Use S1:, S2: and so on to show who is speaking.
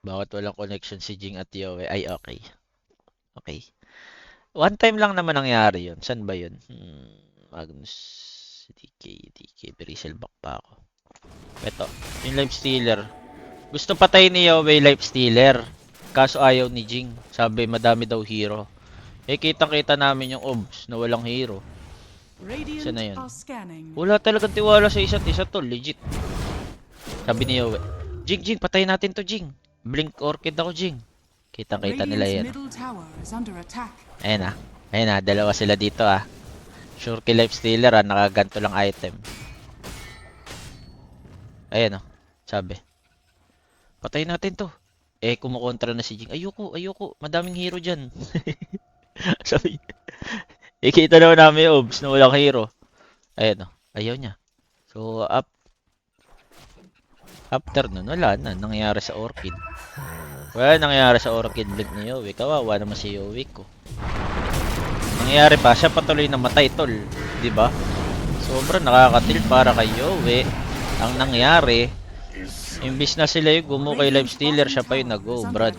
S1: Bakit walang connection si Jing at Yowie? Ay, okay. Okay. One time lang naman nangyari yun. San ba yun? Hmm, Magnus, DK, DK, Brisel back pa ako. Ito, yung life stealer. Gusto patay ni Yowie life stealer. Kaso ayaw ni Jing. Sabi madami daw hero. Eh kita-kita namin yung obs na walang hero. Saan na yun? Wala talagang tiwala sa isa't isa to, legit. Sabi ni Yowie, Jing, Jing, patay natin to, Jing. Blink orchid ako, Jing. Kita-kita nila yan.
S2: attack.
S1: Ayan ah. Ayan ah, dalawa sila dito ah. Sure kill life stealer ah, nakaganto lang item. Ayan oh, sabi. Patay natin to. Eh, kumukontra na si Jing. Ayoko, ayoko. Madaming hero dyan. sabi. Ikita naman namin yung obs na walang hero. Ayan oh, ayaw niya. So, up. After nun, wala na. Nangyayari sa Orchid. Wala nangyayari sa Orchid Blink ni Yowie. Kawawa naman si Yowie ko. Nangyayari pa, siya patuloy na matay tol, ba? Sobrang nakakatil para kay Yowie. Ang nangyari, imbis na sila yung gumo kay Life Stealer, siya pa yung nag-go, brad.